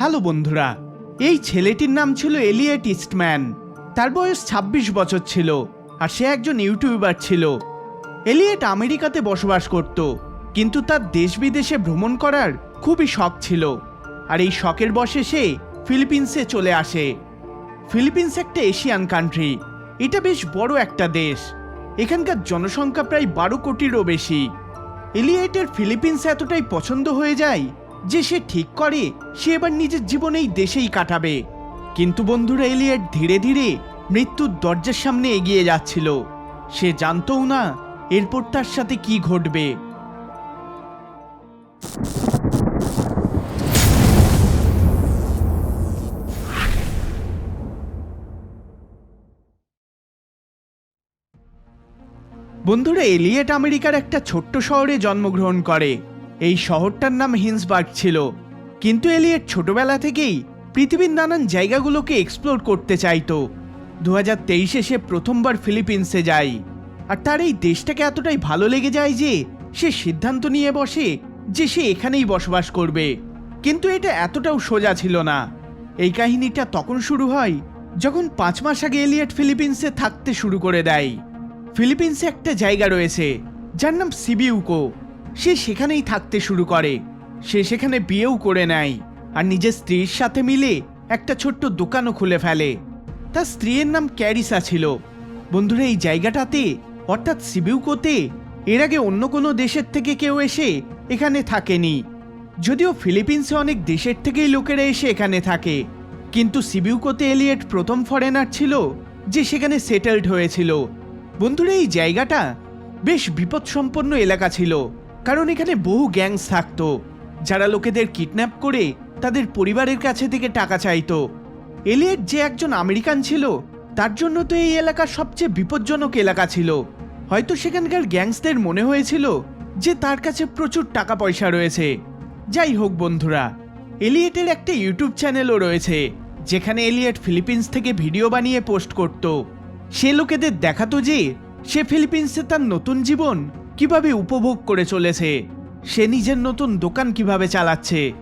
Hello বন্ধুরা, এই ছেলেটির নাম ছিল এলিয়েট ইস্টম্যান। তার বয়স ২৬ বছর ছিল আর সে একজন ইউটিউবার ছিল। এলিয়েট আমেরিকাতে বসবাস করত, কিন্তু তার দেশ বিদেশে ভ্রমণ করার খুবই শখ ছিল। আর এই শখের বসে সে ফিলিপিন্সে চলে আসে। ফিলিপিন্স একটা এশিয়ান কান্ট্রি, এটা বেশ বড় একটা দেশ। এখানকার জনসংখ্যা প্রায় বারো কোটিরও বেশি। এলিয়েটের ফিলিপিন্স এতটাই পছন্দ হয়ে যায় যে সে ঠিক করে, সে এবার নিজের জীবন এই দেশেই কাটাবে। কিন্তু বন্ধুরা, এলিয়েট ধীরে ধীরে মৃত্যুর দরজার সামনে এগিয়ে যাচ্ছিল। সে জানতও না এরপর তার সাথে কি ঘটবে। বন্ধুরা, এলিয়েট আমেরিকার একটা ছোট্ট শহরে জন্মগ্রহণ করে। এই শহরটার নাম হিন্সবার্গ ছিল। কিন্তু এলিয়েট ছোটবেলা থেকেই পৃথিবীর নানান জায়গাগুলোকে এক্সপ্লোর করতে চাইতো। দু হাজার তেইশে সে প্রথমবার ফিলিপিন্সে যায়। আর তার এই দেশটাকে এতটাই ভালো লেগে যায় যে সে সিদ্ধান্ত নিয়ে বসে যে সে এখানেই বসবাস করবে। কিন্তু এটা এতটাও সোজা ছিল না। এই কাহিনীটা তখন শুরু হয় যখন পাঁচ মাস আগে এলিয়েট ফিলিপিন্সে থাকতে শুরু করে দেয়। ফিলিপিন্সে একটা জায়গা রয়েছে, যার নাম সিবিউকো। সে সেখানেই থাকতে শুরু করে। সে সেখানে বিয়েও করে নেয় আর নিজের স্ত্রীর সাথে মিলে একটা ছোট্ট দোকানও খুলে ফেলে। তার স্ত্রীর নাম ক্যারিসা ছিল। বন্ধুরা, এই জায়গাটাতে, অর্থাৎ সিবিউকোতে, এর আগে অন্য কোনো দেশের থেকে কেউ এসে এখানে থাকেনি। যদিও ফিলিপিন্সে অনেক দেশের থেকেই লোকেরা এসে এখানে থাকে। কিন্তু সিবিউকোতে এলিয়েট প্রথম ফরেনার ছিল, যে সেখানে সেটেলড হয়েছিল। বন্ধুরা, এই জায়গাটা বেশ বিপদসম্পন্ন এলাকা ছিল। কারণ এখানে বহু গ্যাংস থাকতো। যারা লোকেদের কিডন্যাপ করে তাদের পরিবারের কাছে থেকে টাকা চাইতো। এলিয়েট যে একজন আমেরিকান ছিল, তার জন্য তো এই এলাকা সবচেয়ে বিপজ্জনক এলাকা ছিল। হয়তো সেখানকার গ্যাংসদের মনে হয়েছিল যে তার কাছে প্রচুর টাকা পয়সা রয়েছে। যাই হোক বন্ধুরা, এলিয়েটের একটা ইউটিউব চ্যানেলও রয়েছে, যেখানে এলিয়েট ফিলিপিন্স থেকে ভিডিও বানিয়ে পোস্ট করত। সে লোকেদের দেখাতো যে সে ফিলিপিন্সে তার নতুন জীবন কীভাবে উপভোগ করে চলেছে? সে নিজের নতুন দোকান কীভাবে চালাচ্ছে?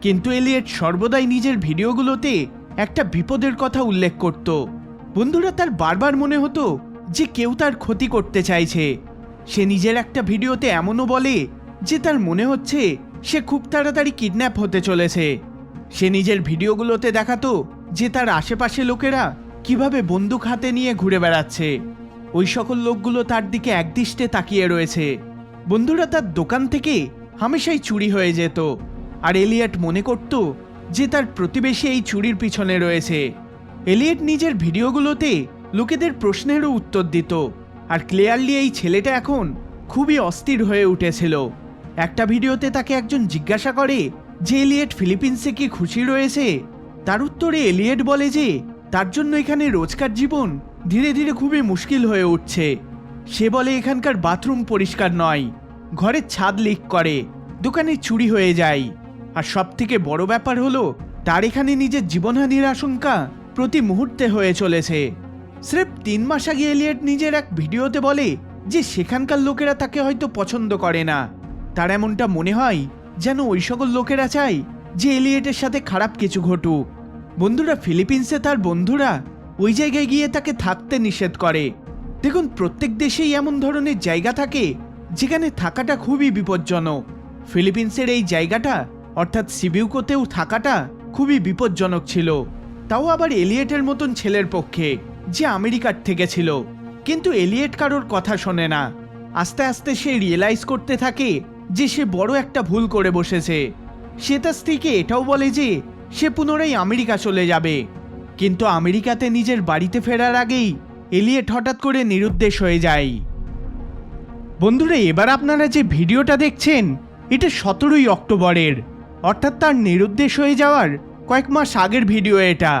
কিন্তু এলিয়েট সর্বদাই নিজের ভিডিওগুলোতে একটা বিপদের কথা উল্লেখ করত। বন্ধুরা, তার বারবার মনে হতো যে কেউ তার ক্ষতি করতে চাইছে। সে নিজের একটা ভিডিওতে এমনও বলে যে তার মনে হচ্ছে সে খুব তাড়াতাড়ি কিডন্যাপ হতে চলেছে। সে নিজের ভিডিওগুলোতে দেখাতো যে তার আশেপাশে লোকেরা কীভাবে বন্দুক হাতে নিয়ে ঘুরে বেড়াচ্ছে। ওই সকল লোকগুলো তার দিকে একদৃষ্টে তাকিয়ে রয়েছে। বন্ধুরা, তার দোকান থেকে হামেশাই চুরি হয়ে যেত। আর এলিয়ট মনে করত যে তার প্রতিবেশী এই চুরির পিছনে রয়েছে। এলিয়ট নিজের ভিডিওগুলোতে লোকেদের প্রশ্নেরও উত্তর দিত। আর ক্লিয়ারলি এই ছেলেটা এখন খুবই অস্থির হয়ে উঠেছিল। একটা ভিডিওতে তাকে একজন জিজ্ঞাসা করে যে এলিয়েট ফিলিপিন্সে কি খুশি রয়েছে? তার উত্তরে এলিয়েট বলে যে, তার জন্য এখানে রোজকার জীবন ধীরে ধীরে খুবই মুশকিল হয়ে উঠছে। সে বলে, এখানকার বাথরুম পরিষ্কার নয়। ঘরের ছাদ লিক করে। দোকানে চুরি হয়ে যায়। আর সব থেকে বড় ব্যাপার হলো, তার এখানে নিজের জীবনহানির আশঙ্কা প্রতি মুহূর্তে হয়ে চলেছে। স্রেফ তিন মাস আগে এলিয়েট নিজের এক ভিডিওতে বলে যে, সেখানকার লোকেরা তাকে হয়তো পছন্দ করে না। তার এমনটা মনে হয় যেন ওই সকল লোকেরা চায় যে, এলিয়েটের সাথে খারাপ কিছু ঘটুক। বন্ধুরা, ফিলিপিন্সে তার বন্ধুরা ওই জায়গায় গিয়ে তাকে থাকতে নিষেধ করে। দেখুন, প্রত্যেক দেশেই এমন ধরনের জায়গা থাকে, যেখানে থাকাটা খুবই বিপজ্জনক। ফিলিপিন্সের এই জায়গাটা, অর্থাৎ সিবিউকোতেও থাকাটা খুবই বিপজ্জনক ছিল। তাও আবার এলিয়েটের মতন ছেলের পক্ষে, যে আমেরিকার থেকে ছিল। কিন্তু এলিয়েট কারোর কথা শোনে না। আস্তে আস্তে সে রিয়েলাইজ করতে থাকে যে সে বড় একটা ভুল করে বসেছে। সে তার স্ত্রীকে এটাও বলে যে, সে পুনরায় আমেরিকা চলে যাবে। কিন্তু আমেরিকাতে নিজের বাড়িতে ফেরার আগেই এলিয়েট হঠাৎ করে নিরুদ্দেশ হয়ে যায়। বন্ধুরা, এবার আপনারা যে ভিডিওটা দেখছেন, এটা সতেরোই অক্টোবরের। অর্থাৎ তার নিরুদ্দেশ হয়ে যাওয়ার কয়েক মাস আগের ভিডিও এটা।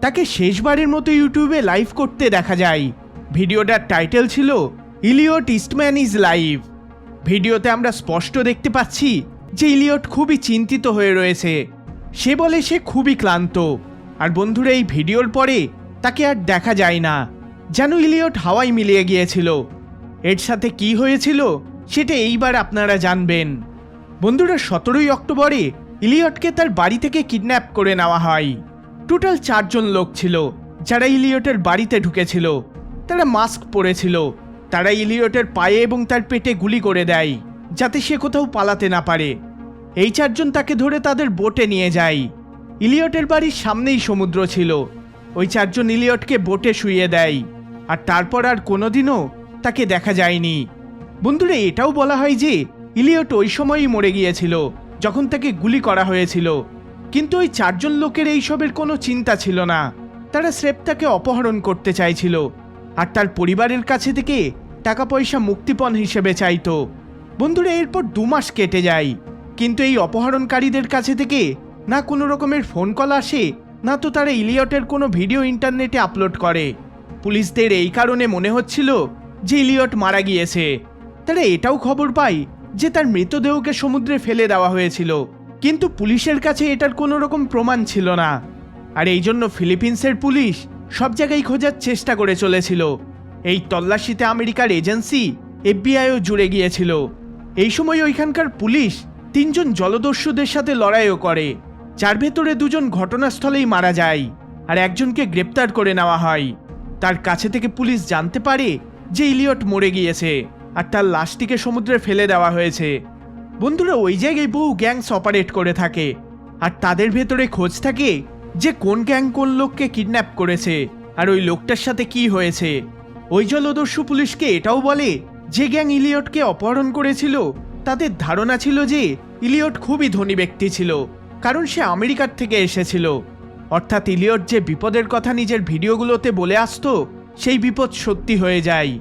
তাকে শেষবারের মতো ইউটিউবে লাইভ করতে দেখা যায়। ভিডিওটার টাইটেল ছিল, ইলিয়ট ইস্টম্যান ইজ লাইভ। ভিডিওতে আমরা স্পষ্ট দেখতে পাচ্ছি যে ইলিয়ট খুবই চিন্তিত হয়ে রয়েছে। সে বলে সে খুবই ক্লান্ত। আর বন্ধুরা, এই ভিডিওর পরে তাকে আর দেখা যায় না। যেন ইলিয়ট হাওয়ায় মিলিয়ে গিয়েছিল। এর সাথে কি হয়েছিল, সেটা এইবার আপনারা জানবেন। বন্ধুরা, সতেরোই অক্টোবরে ইলিয়টকে তার বাড়ি থেকে কিডন্যাপ করে নেওয়া হয়। টোটাল চারজন লোক ছিল, যারা ইলিয়টের বাড়িতে ঢুকেছিল। তারা মাস্ক পরেছিল। তারা ইলিয়টের পায়ে এবং তার পেটে গুলি করে দেয়, যাতে সে কোথাও পালাতে না পারে। এই চারজন তাকে ধরে তাদের বোটে নিয়ে যায়। ইলিয়টের বাড়ির সামনেই সমুদ্র ছিল। ওই চারজন ইলিয়টকে বোটে শুইয়ে দেয়। আর তারপর আর কোনোদিনও তাকে দেখা যায়নি। বন্ধুরা, এটাও বলা হয় যে ইলিয়ট ওই সময়ই মরে গিয়েছিল, যখন তাকে গুলি করা হয়েছিল। কিন্তু ওই চারজন লোকের এইসবের কোনো চিন্তা ছিল না। তারা স্রেফ তাকে অপহরণ করতে চাইছিল। আর তার পরিবারের কাছে থেকে টাকা পয়সা মুক্তিপণ হিসেবে চাইতো। বন্ধুরা, এরপর দু মাস কেটে যায়। কিন্তু এই অপহরণকারীদের কাছে থেকে না কোনো রকমের ফোন কল আসে, না তো তারা ইলিয়টের কোনো ভিডিও ইন্টারনেটে আপলোড করে। পুলিশদের এই কারণে মনে হচ্ছিল যে ইলিয়ট মারা গিয়েছে। তারা এটাও খবর পায় যে তার মৃতদেহকে সমুদ্রে ফেলে দেওয়া হয়েছিল। কিন্তু পুলিশের কাছে এটার কোনো রকম প্রমাণ ছিল না। আর এই জন্য ফিলিপিন্সের পুলিশ সব জায়গায় খোঁজার চেষ্টা করে চলেছিল। এই তল্লাশিতে আমেরিকার এজেন্সি এফবিআইও জুড়ে গিয়েছিল। এই সময় ওইখানকার পুলিশ তিনজন জলদস্যুদের সাথে লড়াইও করে। যার ভেতরে দুজন ঘটনাস্থলেই মারা যায় আর একজনকে গ্রেপ্তার করে নেওয়া হয়। তার কাছে থেকে পুলিশ জানতে পারে যে ইলিয়ট মরে গিয়েছে আর তার লাশটিকে সমুদ্রে ফেলে দেওয়া হয়েছে। বন্ধুরা, ওই জায়গায় বহু গ্যাংস অপারেট করে থাকে আর তাদের ভেতরে খোঁজ থাকে যে কোন গ্যাং কোন লোককে কিডন্যাপ করেছে আর ওই লোকটার সাথে কি হয়েছে। ওই জলদস্যু পুলিশকে এটাও বলে যে গ্যাং ইলিয়টকে অপহরণ করেছিল, তাদের ধারণা ছিল যে ইলিয়ট খুবই ধনী ব্যক্তি ছিল কারণ সে আমেরিকার থেকে এসেছিল। অর্থাৎ ইলিয়ট যে বিপদের কথা নিজের ভিডিওগুলোতে বলে আসতো, সেই বিপদ সত্যি হয়ে যায়।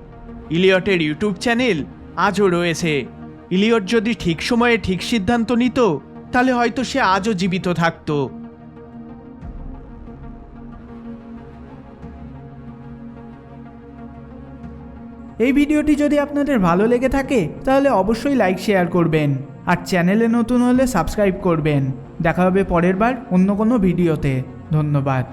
ইলিয়টের ইউটিউব চ্যানেল আজও রয়েছে। ইলিয়ট যদি ঠিক সময়ে ঠিক সিদ্ধান্ত নিত, তাহলে হয়তো সে আজও জীবিত থাকতো। এই ভিডিওটি যদি আপনাদের ভালো লেগে থাকে, তাহলে অবশ্যই লাইক, শেয়ার করবেন। আর চ্যানেলে নতুন হলে সাবস্ক্রাইব করবেন। দেখা হবে পরের বার অন্য কোনো ভিডিওতে। ধন্যবাদ।